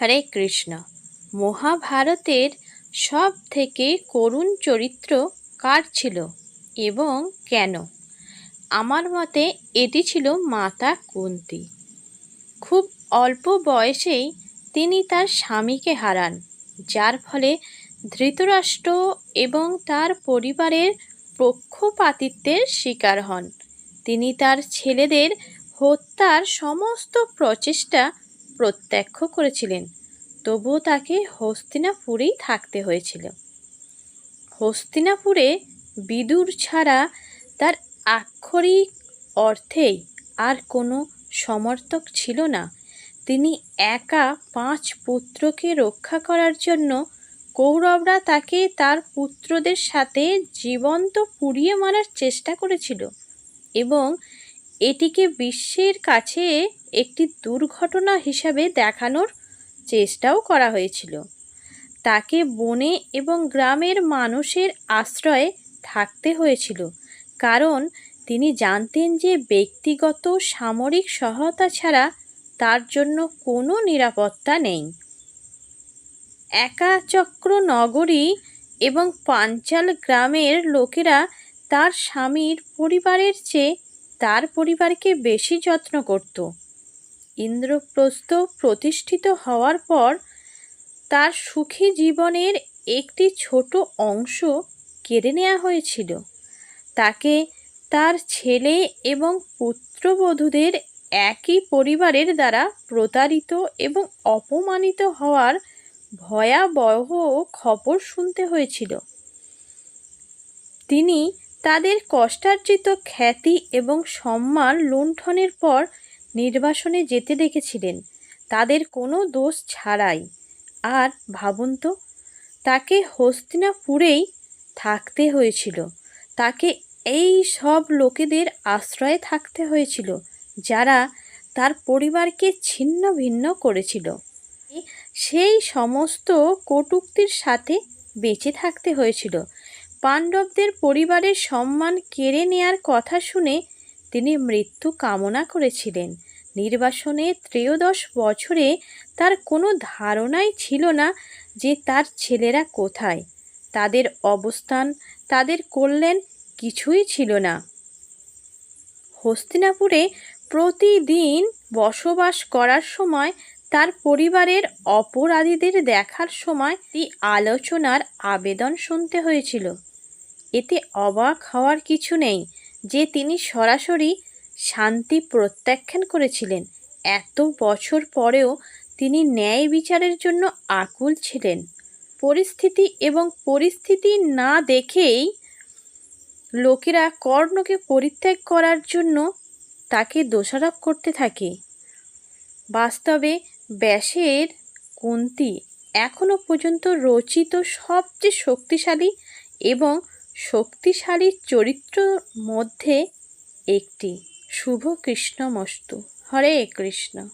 হরে কৃষ্ণ। মহাভারতের সব থেকে করুণ চরিত্র কার ছিল এবং কেন? আমার মতে এটি ছিল মাতা কুন্তি। খুব অল্প বয়সেই তিনি তার স্বামীকে হারান, যার ফলে ধৃতরাষ্ট্র এবং তার পরিবারের পক্ষপাতিত্বের শিকার হন। তিনি তার ছেলেদের হত্যার সমস্ত প্রচেষ্টা প্রত্যক্ষ করেছিলেন, তবুও তাকে হস্তিনাপুরেই থাকতে হয়েছিল। হস্তিনাপুরে বিদুর ছাড়া তার আক্ষরিক অর্থেই আর কোনো সমর্থক ছিল না। তিনি একা পাঁচ পুত্রকে রক্ষা করার জন্য কৌরবরা তাকে তার পুত্রদের সাথে জীবন্ত পুড়িয়ে মারার চেষ্টা করেছিল এবং এটিকে বিশ্বের কাছে একটি দুর্ঘটনা হিসাবে দেখানোর চেষ্টাও করা হয়েছিল। তাকে বনে এবং গ্রামের মানুষের আশ্রয়ে থাকতে হয়েছিল, কারণ তিনি জানতেন যে ব্যক্তিগত সামরিক সহায়তা ছাড়া তার জন্য কোনো নিরাপত্তা নেই। একাচক্র নগরী এবং পাঞ্চাল গ্রামের লোকেরা তার স্বামীর পরিবারের চেয়ে তার পরিবারকে বেশি যত্ন করত। ইন্দ্রপ্রস্থ প্রতিষ্ঠিত হওয়ার পর তার সুখী জীবনের একটি ছোট অংশ কেড়ে নেওয়া হয়েছিল। তাকে তার ছেলে এবং পুত্রবধূদের একই পরিবারের দ্বারা প্রতারিত এবং অপমানিত হওয়ার ভয়াবহ খবর শুনতে হয়েছিল। তিনি তাদের কষ্টার্জিত খ্যাতি এবং সম্মান লুণ্ঠনের পর নির্বাসনে যেতে দেখেছিলেন। তাদের কোনো দোষ ছাড়াই। আর ভাবুন তো, তাকে হস্তিনাপুরেই থাকতে হয়েছিল। তাকে এই সব লোকেদের আশ্রয়ে থাকতে হয়েছিল, যারা তার পরিবারকে ছিন্ন ভিন্ন করেছিল। সেই সমস্ত কটুক্তির সাথে বেঁচে থাকতে হয়েছিল। পাণ্ডবদের পরিবারের সম্মান কেড়ে নেয়ার কথা শুনে তিনি মৃত্যু কামনা করেছিলেন। নির্বাসনে ত্রয়োদশ বছরে তার কোনো ধারণাই ছিল না যে তার ছেলেরা কোথায়। তাদের অবস্থান, তাদের কল্যাণ কিছুই ছিল না। হস্তিনাপুরে প্রতিদিন বসবাস করার সময় তার পরিবারের অপরাধীদের দেখার সময় এই আলোচনার আবেদন শুনতে হয়েছিল। এতে অবাক হওয়ার কিছু নেই যে তিনি সরাসরি শান্তি প্রত্যাখ্যান করেছিলেন। এত বছর পরেও তিনি ন্যায় বিচারের জন্য আকুল ছিলেন। পরিস্থিতি এবং পরিস্থিতি না দেখেই লোকেরা কর্ণকে পরিত্যাগ করার জন্য তাকে দোষারোপ করতে থাকে। বাস্তবে ব্যাসের কুন্তি এখনও পর্যন্ত রচিত সবচেয়ে শক্তিশালী এবং শক্তিশালী চরিত্র মধ্যে একটি। শুভ কৃষ্ণ মস্তু হরে কৃষ্ণ।